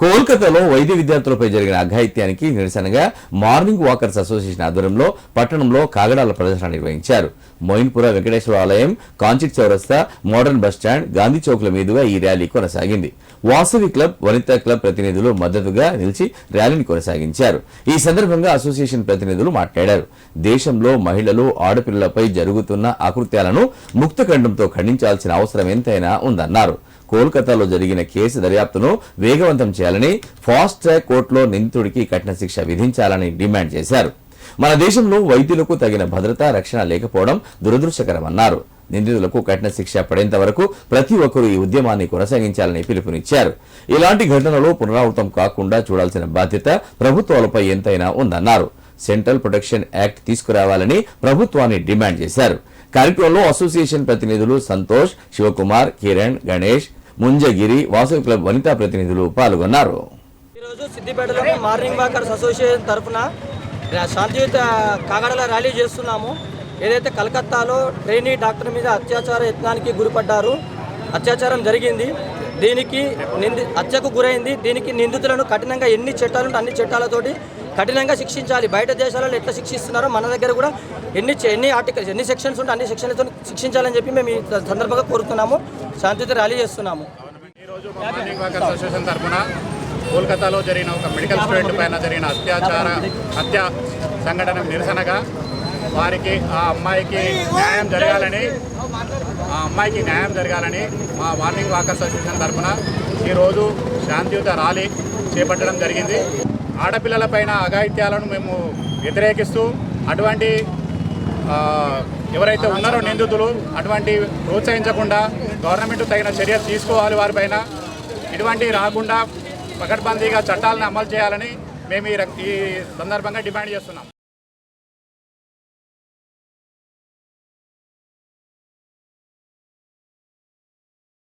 కోల్కతాలో వైద్య విద్యార్థులపై జరిగిన అఘాయిత్యానికి నిరసనగా మార్నింగ్ వాకర్స్ అసోసియేషన్ ఆధ్వర్యంలో పట్టణంలో కాగడాల ప్రదర్శన నిర్వహించారు. మోయిన్పుర వెంకటేశ్వర ఆలయం కాంచిట్ చౌరస్తా మోడర్న్ బస్టాండ్ గాంధీ చౌక్ల మీదుగా ఈ ర్యాలీ కొనసాగింది. వాసవి క్లబ్ వనితా క్లబ్ ప్రతినిధులు మద్దతుగా నిలిచి ర్యాలీని కొనసాగించారు. ఈ సందర్భంగా అసోసియేషన్ ప్రతినిధులు మాట్లాడారు. దేశంలో మహిళలు ఆడపిల్లలపై జరుగుతున్న అకృత్యాలను ముక్తఖండంతో ఖండించాల్సిన అవసరం ఎంతైనా ఉందన్నారు. కోల్కతాలో జరిగిన కేసు దర్యాప్తును వేగవంతం చేయాలని ఫాస్ట్ ట్రాక్ కోర్టులో నిందితుడికి కఠిన శిక్ష విధించాలని డిమాండ్ చేశారు. మన దేశంలో వైద్యులకు తగిన భద్రత రక్షణ లేకపోవడం దురదృష్టకరమన్నారు. నిందితులకు కఠిన శిక్ష పడేంత వరకు ప్రతి ఒక్కరూ ఈ ఉద్యమాన్ని కొనసాగించాలని పిలుపునిచ్చారు. ఇలాంటి ఘటనలు పునరావృతం కాకుండా చూడాల్సిన బాధ్యత ప్రభుత్వాలపై ఎంతైనా ఉందన్నారు. సెంట్రల్ ప్రొటెక్షన్ యాక్ట్ తీసుకురావాలని ప్రభుత్వాన్ని డిమాండ్ చేశారు. కార్యక్రమంలో అసోసియేషన్ ప్రతినిధులు సంతోష్ శివకుమార్ కిరణ్ గణేష్ ముంజగిరి వాసవి క్లబ్ వనితా ప్రతినిధులు పాల్గొన్నారు. ఈరోజు సిద్దిపేటలో మార్నింగ్ వాకర్స్ అసోసియేషన్ తరఫున శాంతియుత కాగడల ర్యాలీ చేస్తున్నాము. ఏదైతే కలకత్తాలో ట్రైనీ డాక్టర్ మీద అత్యాచార యత్నానికి గురిపడ్డారు అత్యాచారం జరిగింది. దీనికి నింది హత్యకు గురైంది. దీనికి నిందితులను కఠినంగా ఎన్ని చట్టాలు అన్ని చట్టాలతోటి కఠినంగా శిక్షించాలి. బయట దేశాలలో ఎట్లా శిక్షిస్తున్నారో మన దగ్గర కూడా ఎన్ని ఎన్ని ఆర్టికల్స్ ఎన్ని సెక్షన్స్ ఉంటే అన్ని సెక్షన్లతో శిక్షించాలని చెప్పి మేము ఈ సందర్భంగా కోరుతున్నాము. శాంతియుత ర్యాలీ చేస్తున్నాము. ఈరోజు మార్నింగ్ వాకర్స్ అసోసియేషన్ తరఫున కోల్కతాలో జరిగిన ఒక మెడికల్ స్టూడెంట్ పైన జరిగిన అత్యాచార హత్య సంఘటన నిరసనగా వారికి ఆ అమ్మాయికి న్యాయం జరగాలని ఆ అమ్మాయికి న్యాయం జరగాలని మా మార్నింగ్ వాకర్స్ అసోసియేషన్ తరఫున ఈరోజు శాంతియుత ర్యాలీ చేపట్టడం జరిగింది. ఆడపిల్లలపైన అఘాయిత్యాలను మేము వ్యతిరేకిస్తూ అటువంటి ఎవరైతే ఉన్నారో నిందితులు అటువంటి ప్రోత్సహించకుండా గవర్నమెంట్ తగిన చర్యలు తీసుకోవాలి వారిపైన. ఇటువంటి రాకుండా పకడ్బందీగా చట్టాలను అమలు చేయాలని మేము ఈ ఈ సందర్భంగా డిమాండ్ చేస్తున్నాం.